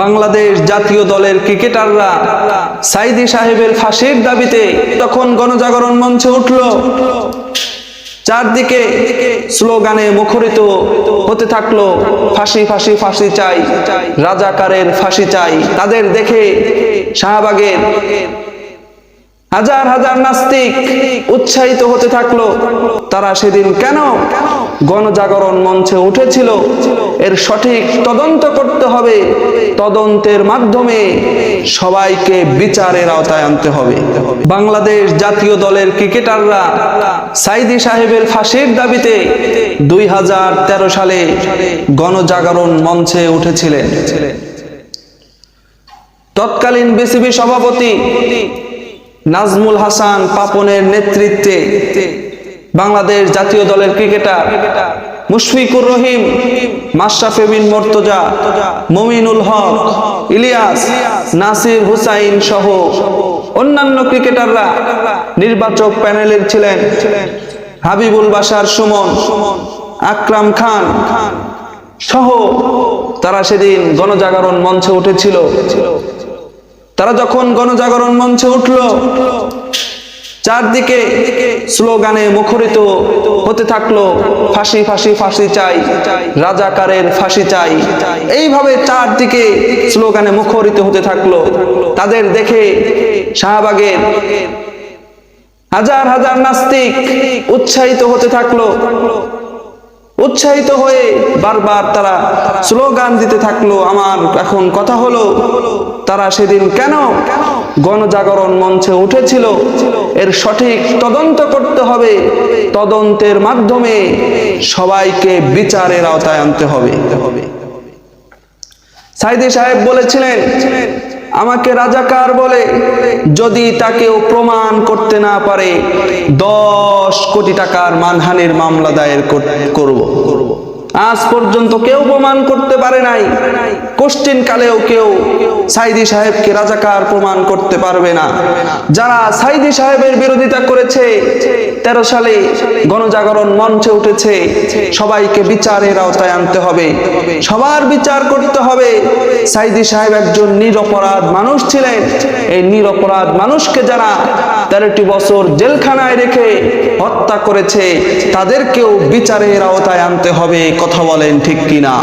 বাংলাদেশ জাতীয় দলের ক্রিকেটাররা সাইদি সাহেবের ফাঁসির দাবিতে তখন গণজাগরণ মঞ্চে উঠল। চারদিকে স্লোগানে মুখরিত হতে থাকল, ফাঁসি ফাঁসি ফাঁসি চাই, রাজাকারের ফাঁসি চাই। তাদের দেখে শাহবাগের হাজার হাজার নাস্তিক উৎসাহিত হতে থাকল। তারা সেদিন কেন গণজাগরণ মঞ্চে উঠেছিল। এর সঠিক তদন্ত করতে হবে। তদন্তের মাধ্যমে সবাইকে বিচারের আওতায় আনতে হবে। বাংলাদেশ জাতীয় দলের ক্রিকেটাররা সাইদি সাহেবের ফাঁসির দাবিতে দুই হাজার তেরো সালে গণজাগরণ মঞ্চে উঠেছিলেন। তৎকালীন বিসিবি সভাপতি নাজমুল হাসান পাপনের নেতৃত্বে বাংলাদেশ জাতীয় দলের ক্রিকেটার মুশফিকুর রহিম, মাশরাফি বিন মর্তজা, মমিনুল হক, ইলিয়াস, নাসির হুসাইন সহ অন্যান্য ক্রিকেটাররা নির্বাচক প্যানেলের ছিলেন। হাবিবুল বাসার সুমন, আকরাম খান সহ তারা সেদিন গণজাগরণ মঞ্চে উঠেছিল। তারা যখন গণজাগরণ মঞ্চে উঠল চারদিকে স্লোগানে মুখরিত হতে থাকল, ফাঁসি ফাঁসি ফাঁসি চাই, রাজাকারের ফাঁসি চাই। এইভাবে চারদিকে স্লোগানে মুখরিত হতে থাকল, তাদের দেখে শাহবাগের হাজার হাজার নাস্তিক উৎসাহিত হতে থাকল। উৎসাহিত হয়ে বারবার তারা স্লোগান দিতে থাকল, আমার এখন কথা হলো, তারা সেদিন কেন গণজাগরণ মঞ্চে উঠেছিল? এর সঠিক তদন্ত করতে হবে। তদন্তের মাধ্যমে সবাইকে বিচারের আওতায় আনতে হবে। সাইদি সাহেব বলেছিলেন, আমাকে রাজাকার বলে যদি তাকেও প্রমাণ করতে না পারে, দশ কোটি টাকার মানহানির মামলা দায়ের করব করব। আজ পর্যন্ত কেউ প্রমাণ করতে পারে নাই। কোশ্চিন কালেও কেউ সাইদি সাহেবকে রাজাকার প্রমাণ করতে পারবে না। যারা সাইদি সাহেবের বিরোধিতা করেছে, তেরো সালে গণজাগরণ মঞ্চে উঠেছে, সবাইকে বিচারের আওতায় আনতে হবে। সবার বিচার করতে হবে। সাইদি সাহেব একজন নিরপরাধ মানুষ ছিলেন। এই নিরপরাধ মানুষকে যারা তেরোটি বছর জেলখানায় রেখে হত্যা করেছে, তাদেরকেও বিচারের আওতায় আনতে হবে, কথা বলেন ঠিক কিনা?